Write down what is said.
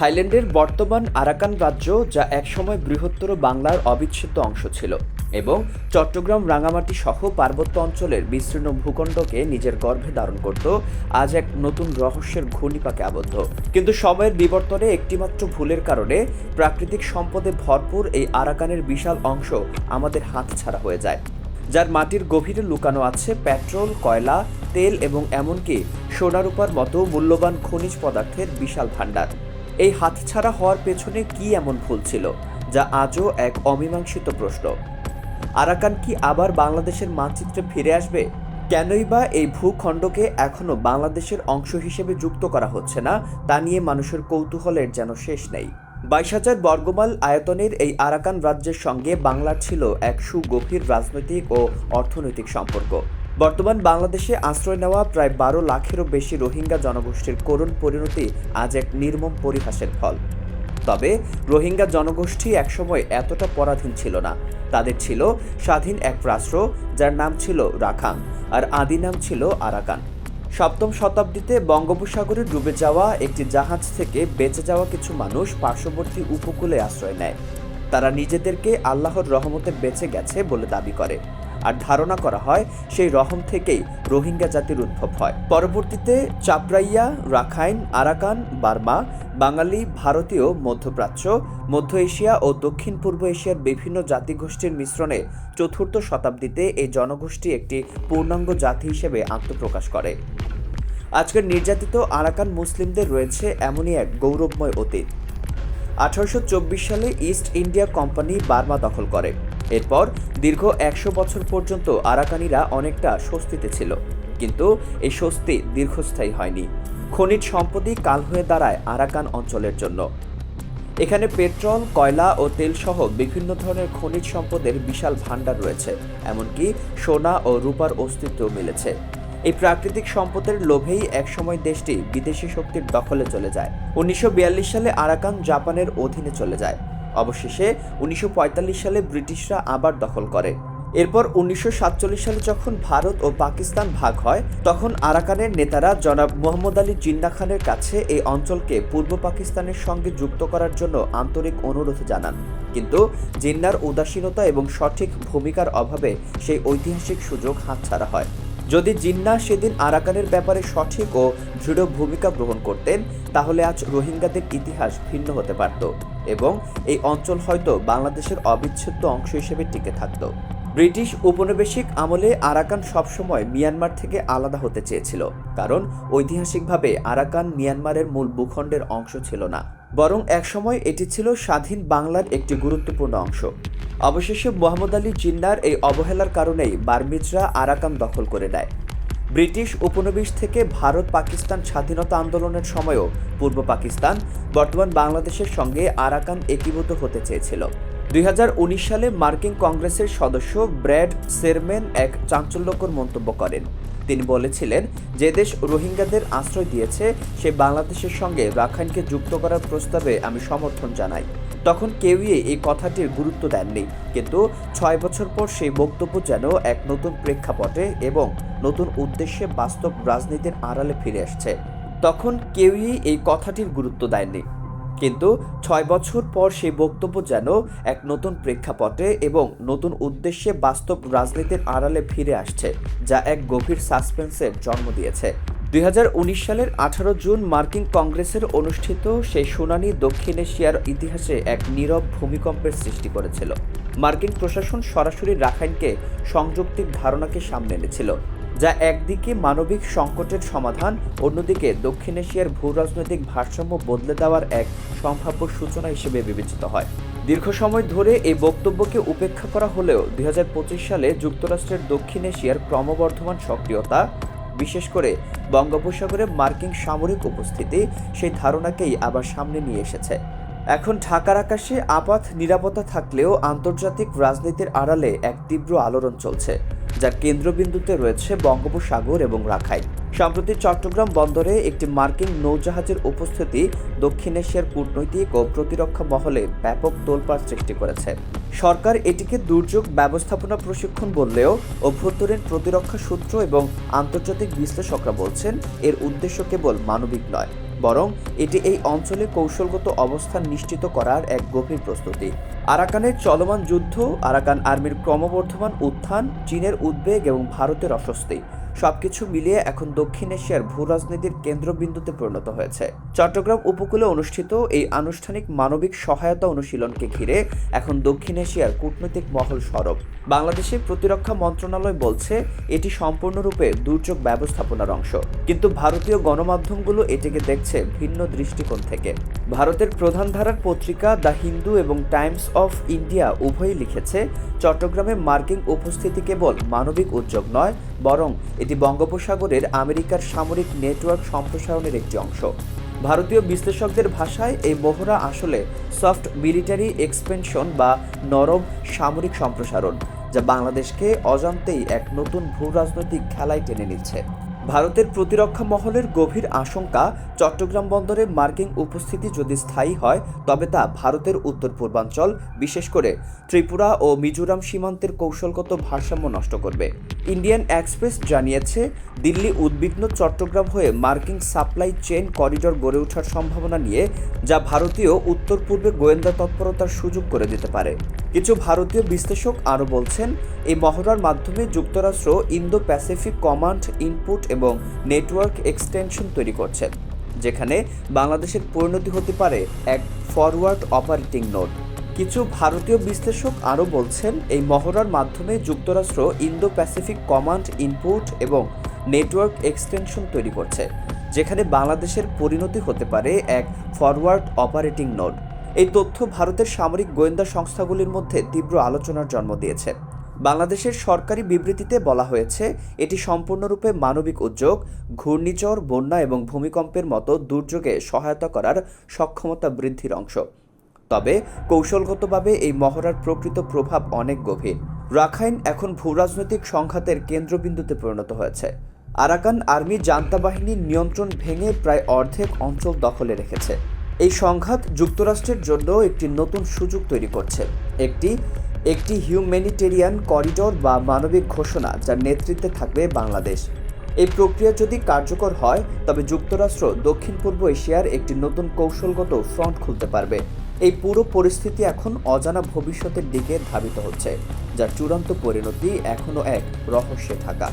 থাইল্যান্ডের বর্তমান আরাকান রাজ্য, যা একসময় বৃহত্তর বাংলার অবিচ্ছেদ্য অংশ ছিল, এবং চট্টগ্রাম রাঙামাটি সহ পার্বত্য অঞ্চলের বিস্তীর্ণ ভূখণ্ডকে নিজের গর্ভে ধারণ করত, আজ এক নতুন রহস্যের ঘূর্ণিপাকে আবদ্ধ। কিন্তু সময়ের বিবর্তনে একটিমাত্র ভুলের কারণে প্রাকৃতিক সম্পদে ভরপুর এই আরাকানের বিশাল অংশ আমাদের হাতছাড়া হয়ে যায়। যার মাটির গভীরে লুকানো আছে পেট্রোল, কয়লা, তেল এবং এমনকি সোনারূপার মতো মূল্যবান খনিজ পদার্থের বিশাল ভাণ্ডার। এই হাতছাড়া হওয়ার পেছনে কি এমন ভুল ছিল, যা আজও এক অমীমাংসিত প্রশ্ন? আরাকান কি আবার বাংলাদেশের মানচিত্রে ফিরে আসবে? কেনই বা এই ভূখণ্ডকে এখনও বাংলাদেশের অংশ হিসেবে যুক্ত করা হচ্ছে না, তা নিয়ে মানুষের কৌতূহলের যেন শেষ নেই। বাইশ হাজার বর্গমাল আয়তনের এই আরাকান রাজ্যের সঙ্গে বাংলার ছিল এক সুগভীর রাজনৈতিক ও অর্থনৈতিক সম্পর্ক। বর্তমান বাংলাদেশে আশ্রয় নেওয়া প্রায় বারো লাখেরও বেশি রোহিঙ্গা জনগোষ্ঠীর করুণ পরিণতি আজ এক নির্মম পরিহাসের ফল। তবে রোহিঙ্গা জনগোষ্ঠী একসময় এতটা পরাধীন ছিল না। তাদের ছিল স্বাধীন এক রাষ্ট্র, যার নাম ছিল রাখাং আর আদি নাম ছিল আরাকান। সপ্তম শতাব্দীতে বঙ্গোপসাগরে ডুবে যাওয়া একটি জাহাজ থেকে বেঁচে যাওয়া কিছু মানুষ পার্শ্ববর্তী উপকূলে আশ্রয় নেয়। তারা নিজেদেরকে আল্লাহর রহমতে বেঁচে গেছে বলে দাবি করে। আর ধারণা করা হয় সেই রহম থেকেই রোহিঙ্গা জাতির উদ্ভব হয়। পরবর্তীতে চাপরাইয়া, রাখাইন, আরাকান, বার্মা, বাঙালি, ভারতীয়, মধ্যপ্রাচ্য, মধ্য এশিয়া ও দক্ষিণ পূর্ব এশিয়ার বিভিন্ন জাতিগোষ্ঠীর মিশ্রণে চতুর্থ শতাব্দীতে এই জনগোষ্ঠী একটি পূর্ণাঙ্গ জাতি হিসেবে আত্মপ্রকাশ করে। আজকের নির্যাতিত আরাকান মুসলিমদের রয়েছে এমনই এক গৌরবময় অতীত। আঠারোশো চব্বিশ সালে ইস্ট ইন্ডিয়া কোম্পানি বার্মা দখল করে। এরপর দীর্ঘ একশো বছর পর্যন্ত আরাকানিরা অনেকটা স্বস্তিতে ছিল। কিন্তু এই স্বস্তি দীর্ঘস্থায়ী হয়নি। খনিজ সম্পদই কাল হয়ে দাঁড়ায় আরাকান অঞ্চলের জন্য। এখানে পেট্রোল, কয়লা ও তেলসহ বিভিন্ন ধরনের খনিজ সম্পদের বিশাল ভাণ্ডার রয়েছে, এমনকি সোনা ও রূপার অস্তিত্ব মিলেছে। এই প্রাকৃতিক সম্পদের লোভেই একসময় দেশটি বিদেশি শক্তির দখলে চলে যায়। উনিশশো বিয়াল্লিশ সালে আরাকান জাপানের অধীনে চলে যায়। অবশেষে উনিশশো পঁয়তাল্লিশ সালে ব্রিটিশরা আবার দখল করে। এরপর উনিশশো সাতচল্লিশ সালে যখন ভারত ও পাকিস্তান ভাগ হয়, তখন আরাকানের নেতারা জনাব মোহাম্মদ আলী জিন্না খানের কাছে এই অঞ্চলকে পূর্ব পাকিস্তানের সঙ্গে যুক্ত করার জন্য আন্তরিক অনুরোধ জানান। কিন্তু জিন্নার উদাসীনতা এবং সঠিক ভূমিকার অভাবে সেই ঐতিহাসিক সুযোগ হাতছাড়া হয়। যদি জিন্না সেদিন আরাকানের ব্যাপারে সঠিক ও দৃঢ় ভূমিকা গ্রহণ করতেন, তাহলে আজ রোহিঙ্গাদের ইতিহাস ভিন্ন হতে পারত এবং এই অঞ্চল হয়তো বাংলাদেশের অবিচ্ছেদ্য অংশ হিসেবে টিকে থাকত। ব্রিটিশ উপনিবেশিক আমলে আরাকান সবসময় মিয়ানমার থেকে আলাদা হতে চেয়েছিল, কারণ ঐতিহাসিকভাবে আরাকান মিয়ানমারের মূল ভূখণ্ডের অংশ ছিল না। বরং একসময় এটি ছিল স্বাধীন বাংলার একটি গুরুত্বপূর্ণ অংশ। অবশেষে মোহাম্মদ আলী জিন্নার এই অবহেলার কারণেই বার্মিজরা আরাকান দখল করে নেয়। ব্রিটিশ উপনিবেশ থেকে ভারত পাকিস্তান স্বাধীনতা আন্দোলনের সময়ও পূর্ব পাকিস্তান, বর্তমান বাংলাদেশের সঙ্গে আরাকান একীভূত হতে চেয়েছিল। দুই হাজার উনিশ সালে মার্কিন কংগ্রেসের সদস্য ব্র্যাড সেরম্যান এক চাঞ্চল্যকর মন্তব্য করেন। তিনি বলেছিলেন, যে দেশ রোহিঙ্গাদের আশ্রয় দিয়েছে, সে বাংলাদেশের সঙ্গে রাখাইনকে যুক্ত করার প্রস্তাবে আমি সমর্থন জানাই। তখন কেউই এই কথাটির গুরুত্ব দেননি, কিন্তু ছয় বছর পর সেই বক্তব্য যেন এক নতুন প্রেক্ষাপটে এবং নতুন উদ্দেশ্যে বাস্তব রাজনীতির আড়ালে ফিরে আসছে তখন কেউই এই কথাটির গুরুত্ব দেয়নি কিন্তু ছয় বছর পর সেই বক্তব্য যেন এক নতুন প্রেক্ষাপটে এবং নতুন উদ্দেশ্যে বাস্তব রাজনীতির আড়ালে ফিরে আসছে, যা এক গভীর সাসপেন্সের জন্ম দিয়েছে। দুই হাজার উনিশ সালের আঠারো জুন মার্কিন কংগ্রেসের অনুষ্ঠিত সেই শুনানি দক্ষিণ এশিয়ার ইতিহাসে এক নীরব ভূমিকম্পের সৃষ্টি করেছিল। মার্কিন প্রশাসন সরাসরি রাখাইনকে সংযুক্তিক ধারণাকে সামনে এনেছিল। যা একদিকে মানবিক সংকটের সমাধান, অন্যদিকে দক্ষিণ এশিয়ার ভূ রাজনৈতিক ভারসাম্য বদলে দেওয়ার এক সম্ভাব্য সূচনা হিসেবে বিবেচিত হয়। দীর্ঘ সময় ধরে এই বক্তব্যকে উপেক্ষা করা হলেও দুই হাজার পঁচিশ সালে যুক্তরাষ্ট্রের দক্ষিণ এশিয়ার ক্রমবর্ধমান সক্রিয়তা, বিশেষ করে বঙ্গোপসাগরে মার্কিন সামরিক উপস্থিতি, সেই ধারণাকেই আবার সামনে নিয়ে এসেছে। এখন ঢাকার আকাশে আপাত নিরাপত্তা থাকলেও আন্তর্জাতিক রাজনীতির আড়ালে এক তীব্র আলোড়ন চলছে। যার কেন্দ্রবিন্দুতে রয়েছে বঙ্গোপসাগর এবং রাখাইন সম্প্রতি চট্টগ্রাম বন্দরে একটি মার্কিন নৌজাহাজের উপস্থিতি দক্ষিণ এশিয়ার কূটনৈতিক ও প্রতিরক্ষা মহলে ব্যাপক তোলপাড় সৃষ্টি করেছে। সরকার এটিকে দুর্যোগ ব্যবস্থাপনা প্রশিক্ষণ বললেও অভ্যন্তরীণ প্রতিরক্ষা সূত্র এবং আন্তর্জাতিক বিশ্লেষকরা বলছেন, এর উদ্দেশ্য কেবল মানবিক নয়, বরং এটি এই অঞ্চলে কৌশলগত অবস্থান নিশ্চিত করার এক গভীর প্রস্তুতি। আরাকানের চলমান যুদ্ধ, আরাকান আর্মির ক্রমবর্ধমান উত্থান, চীনের উদ্বেগ এবং ভারতের অস্বস্তি। সবকিছু মিলিয়ে এখন দক্ষিণ এশিয়ার ভূ রাজনীতির কেন্দ্রবিন্দুতে পরিণত হয়েছে। চট্টগ্রাম উপকূলে অনুষ্ঠিত এই আনুষ্ঠানিক মানবিক সহায়তা অনুশীলনকে ঘিরে এখন দক্ষিণ এশিয়ার কূটনৈতিক মহল সরব। বাংলাদেশের প্রতিরক্ষা মন্ত্রণালয় বলছে, এটি সম্পূর্ণরূপে দুর্যোগ ব্যবস্থাপনার অংশ। কিন্তু ভারতীয় গণমাধ্যমগুলো এটিকে দেখছে ভিন্ন দৃষ্টিকোণ থেকে। ভারতের প্রধান ধারার পত্রিকা দ্য হিন্দু এবং টাইমস অফ ইন্ডিয়া উভয়ই লিখেছে, চট্টগ্রামে মার্কিন উপস্থিতি কেবল মানবিক উদ্যোগ নয়, বরং এটি বঙ্গোপসাগরের আমেরিকার সামরিক নেটওয়ার্ক সম্প্রসারণের একটি অংশ। ভারতীয় বিশ্লেষকদের ভাষায় এই মহড়া আসলে সফট মিলিটারি এক্সপেনশন বা নরম সামরিক সম্প্রসারণ, যা বাংলাদেশকে অজান্তেই এক নতুন ভূ রাজনৈতিক খেলায় টেনে নিচ্ছে। ভারতের প্রতিরক্ষা মহলের গভীর আশঙ্কা, চট্টগ্রাম বন্দরে মার্কিন উপস্থিতি যদি স্থায়ী হয়, তবে তা ভারতের উত্তর পূর্বাঞ্চল, বিশেষ করে ত্রিপুরা ও মিজোরাম সীমান্তের কৌশলগত ভারসাম্য নষ্ট করবে। ইন্ডিয়ান এক্সপ্রেস জানিয়েছে, দিল্লি উদ্বিগ্ন চট্টগ্রাম হয়ে মার্কিন সাপ্লাই চেইন করিডর গড়ে ওঠার সম্ভাবনা নিয়ে যা ভারতীয় উত্তর পূর্বে গোয়েন্দা তৎপরতার সুযোগ করে দিতে পারে। কিছু ভারতীয় বিশ্লেষক আরও বলছেন, এই মহড়ার মাধ্যমে যুক্তরাষ্ট্র ইন্দো প্যাসিফিক কমান্ড, ইনপুট এবং নেটওয়ার্ক এক্সটেনশন তৈরি করছে যেখানে বাংলাদেশের পরিণতি হতে পারে এক ফরওয়ার্ড অপারেটিং নোট কিছু ভারতীয় বিশ্লেষক আরও বলছেন, এই মহড়ার মাধ্যমে যুক্তরাষ্ট্র ইন্দো প্যাসিফিক কমান্ড, ইনপুট এবং নেটওয়ার্ক এক্সটেনশন তৈরি করছে, যেখানে বাংলাদেশের পরিণতি হতে পারে এক ফরওয়ার্ড অপারেটিং নোড। এই তথ্য ভারতের সামরিক গোয়েন্দা সংস্থাগুলির মধ্যে তীব্র আলোচনার জন্ম দিয়েছে। বাংলাদেশের সরকারি বিবৃতিতে বলা হয়েছে, এটি সম্পূর্ণরূপে মানবিক উদ্যোগ, ঘূর্ণিঝড়, বন্যা এবং ভূমিকম্পের মতো দুর্যোগে সহায়তা করার সক্ষমতা বৃদ্ধির অংশ। তবে, কৌশলগতভাবে এই মহড়ার প্রকৃত প্রভাব অনেক গভীর। রাখাইন এখন ভূরাজনৈতিক সংঘাতের কেন্দ্রবিন্দুতে পরিণত হয়েছে। আরাকান আর্মি জান্তা বাহিনীর নিয়ন্ত্রণ ভেঙে প্রায় অর্ধেক অঞ্চল দখলে রেখেছে। এই সংঘাত যুক্তরাষ্ট্রের জন্য একটি নতুন সুযোগ তৈরি করছে। একটি একটি হিউম্যানিটেরিয়ান করিডোর বা মানবিক ঘোষণা যার নেতৃত্বে থাকবে বাংলাদেশ। এই প্রক্রিয়া যদি কার্যকর হয়, তবে যুক্তরাষ্ট্র দক্ষিণ পূর্ব এশিয়ার একটি নতুন কৌশলগত ফ্রন্ট খুলতে পারবে। এই পুরো পরিস্থিতি এখন অজানা ভবিষ্যতের দিকে ধাবিত হচ্ছে, যার চূড়ান্ত পরিণতি এখনও এক রহস্যে থাকা।